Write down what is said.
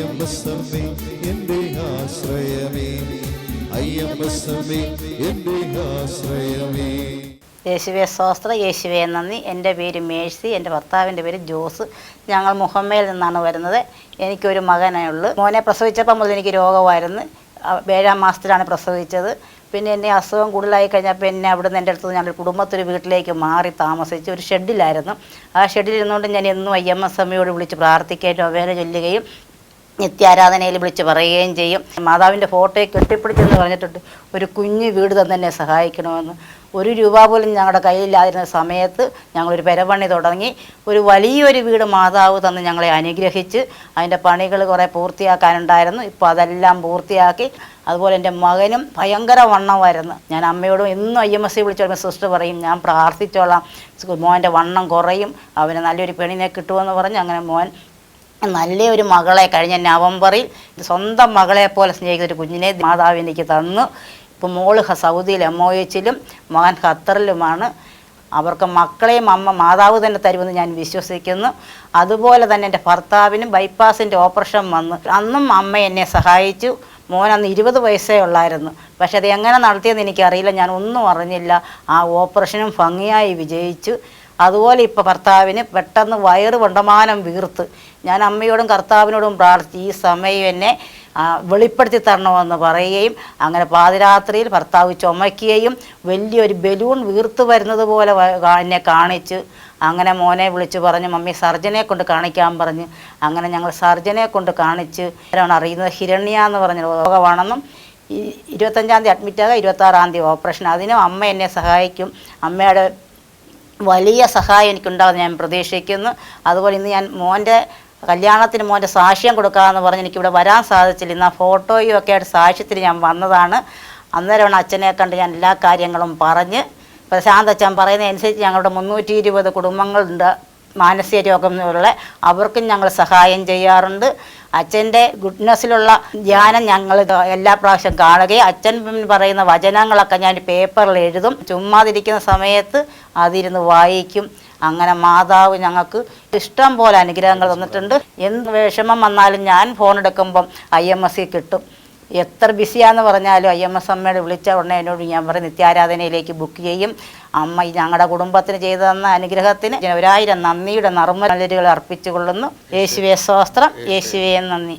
എന്റെ ആശ്രയമേ. എന്റെ ആശ്രയമേ. യേശുവെ സ്വസ്ത്ര യേശുവെ നന്ദി. എന്റെ പേര് മേഴ്സി എന്റെ ഭർത്താവിന്റെ പേര് ജോസ്. ഞങ്ങൾ മുഹമ്മയിൽ നിന്നാണ് വരുന്നത്. എനിക്കൊരു മകനേ ഉള്ളൂ. മോനെ പ്രസവിച്ചപ്പോൾ മുതൽ എനിക്ക് രോഗമായിരുന്നു. ഏഴാം മാസത്തിലാണ് പ്രസവിച്ചത്. പിന്നെ എന്നെ അസുഖം കൂടുതലായി കഴിഞ്ഞപ്പോൾ എന്നെ അവിടുന്ന് എന്റെ അടുത്ത് ഞങ്ങൾ കുടുംബത്തൊരു വീട്ടിലേക്ക് മാറി താമസിച്ച്. ഒരു ഷെഡിലായിരുന്നു. ആ ഷെഡിലിരുന്നുകൊണ്ട് ഞാൻ എന്നും ഐ എം എസ് എമ്മയോട് വിളിച്ച് പ്രാർത്ഥിക്കുകയും നൊവേന ചൊല്ലുകയും നിത്യാരാധനയിൽ വിളിച്ച് പറയുകയും ചെയ്യും. മാതാവിന്റെ ഫോട്ടോയെ കെട്ടിപ്പിടിച്ചെന്ന് പറഞ്ഞിട്ടുണ്ട്. ഒരു കുഞ്ഞു വീട് തന്നെ സഹായിക്കണമെന്ന്. ഒരു രൂപ പോലും ഞങ്ങളുടെ കയ്യിലില്ലാതിരുന്ന സമയത്ത് ഞങ്ങളൊരു പെരപണി തുടങ്ങി. ഒരു വലിയൊരു വീട് മാതാവ് തന്ന് ഞങ്ങളെ അനുഗ്രഹിച്ച് അതിന്റെ പണികൾ കുറേ പൂർത്തിയാക്കാനുണ്ടായിരുന്നു. ഇപ്പോൾ അതെല്ലാം പൂർത്തിയാക്കി. അതുപോലെ എന്റെ മകനും ഭയങ്കര വണ്ണമായിരുന്നു. ഞാൻ അമ്മയോടും എന്നും ഐ എം എസ് സി വിളിച്ചോളുമ്പോൾ സിസ്റ്റർ പറയും ഞാൻ പ്രാർത്ഥിച്ചോളാം. മോന്റെ വണ്ണം കുറയും. അവന് നല്ലൊരു പെണ്ണിനെ കിട്ടുമെന്ന് പറഞ്ഞ് അങ്ങനെ മോൻ നല്ലൊരു മകളെ കഴിഞ്ഞ നവംബറിൽ സ്വന്തം മകളെ പോലെ സ്നേഹിക്കുന്ന ഒരു കുഞ്ഞിനെ മാതാവ് എനിക്ക് തന്നു. ഇപ്പോൾ മോൾ സൗദിയിൽ എം ഒ എച്ചിലും മകൻ ഖത്തറിലുമാണ്. അവർക്ക് മക്കളെയും അമ്മ മാതാവ് തന്നെ തരുമെന്ന് ഞാൻ വിശ്വസിക്കുന്നു. അതുപോലെ തന്നെ എന്റെ ഭർത്താവിനും ബൈപ്പാസിന്റെ ഓപ്പറേഷൻ വന്നു. അന്നും അമ്മ എന്നെ സഹായിച്ചു. മോൻ അന്ന് ഇരുപത് വയസ്സേ ഉള്ളായിരുന്നു. പക്ഷെ അത് എങ്ങനെ നടത്തിയെന്ന് എനിക്കറിയില്ല. ഞാൻ ഒന്നും അറിഞ്ഞില്ല. ആ ഓപ്പറേഷനും ഭംഗിയായി വിജയിച്ചു. അതുപോലെ ഇപ്പോൾ ഭർത്താവിന് പെട്ടെന്ന് വയറ് വണ്ടമാനം വീർത്ത്. ഞാൻ അമ്മയോടും കർത്താവിനോടും പ്രാർത്ഥിച്ച് ഈ സമയം എന്നെ വെളിപ്പെടുത്തി തരണമെന്ന് പറയുകയും അങ്ങനെ പാതിരാത്രിയിൽ ഭർത്താവ് ചുമയ്ക്കുകയും വലിയൊരു ബലൂൺ വീർത്ത് വരുന്നത് പോലെ എന്നെ കാണിച്ച് അങ്ങനെ മോനെ വിളിച്ച് പറഞ്ഞു മമ്മി സർജനെ കൊണ്ട് കാണിക്കാൻ പറഞ്ഞ്. അങ്ങനെ ഞങ്ങൾ സർജനെ കൊണ്ട് കാണിച്ച് ആരാണ് അറിയുന്നത്? ഹിരണ്യ എന്ന് പറഞ്ഞ രോഗമാണെന്നും ഇരുപത്തഞ്ചാം തീയതി അഡ്മിറ്റാകുക ഇരുപത്താറാം തീയതി ഓപ്പറേഷൻ അതിനും അമ്മ എന്നെ സഹായിക്കും. അമ്മയുടെ വലിയ സഹായം എനിക്കുണ്ടാകുമെന്ന് ഞാൻ പ്രതീക്ഷിക്കുന്നു. അതുപോലെ ഇന്ന് ഞാൻ മോന്റെ കല്യാണത്തിന് മോന്റെ സാക്ഷ്യം കൊടുക്കാമെന്ന് പറഞ്ഞ് എനിക്കിവിടെ വരാൻ സാധിച്ചില്ല. ഇന്ന് ആ ഫോട്ടോയും ഒക്കെ ആയിട്ട് സാക്ഷ്യത്തിന് ഞാൻ വന്നതാണ്. അന്നേരമാണ് അച്ഛനെ കണ്ട് ഞാൻ എല്ലാ കാര്യങ്ങളും പറഞ്ഞ്. പ്രശാന്ത് അച്ഛൻ പറയുന്നതനുസരിച്ച് ഞങ്ങളുടെ മുന്നൂറ്റി ഇരുപത് കുടുംബങ്ങളുണ്ട്. മാനസിക രോഗമുള്ള അവർക്കും ഞങ്ങൾ സഹായം ചെയ്യാറുണ്ട്. അച്ഛന്റെ ഗുഡ്നെസ്സിലുള്ള ധ്യാനം ഞങ്ങൾ എല്ലാ പ്രാവശ്യം കാണുകയും അച്ഛൻ പറയുന്ന വചനങ്ങളൊക്കെ ഞാൻ പേപ്പറിൽ എഴുതും. ചുമ്മാതിരിക്കുന്ന സമയത്ത് അതിരുന്ന് വായിക്കും. അങ്ങനെ മാതാവ് ഞങ്ങൾക്ക് ഇഷ്ടം പോലെ അനുഗ്രഹങ്ങൾ തന്നിട്ടുണ്ട്. എന്ത് വിഷമം വന്നാലും ഞാൻ ഫോൺ എടുക്കുമ്പം ഐ എം എസ് സി കിട്ടും. എത്ര ബിസിയാന്ന് പറഞ്ഞാലും ഐ എം എസ് അമ്മയുടെ വിളിച്ച ഉടനെ എന്നോട് ഞാൻ പറയും നിത്യാരാധനയിലേക്ക് ബുക്ക് ചെയ്യും. അമ്മ ഞങ്ങളുടെ കുടുംബത്തിന് ചെയ്തു തന്ന അനുഗ്രഹത്തിന് ഒരായിരം നന്ദിയുടെ നർമ്മ നല്ലരുകൾ അർപ്പിച്ചു കൊള്ളുന്നു യേശുവേ സ്വസ്ത്രം യേശുവേ നന്ദി.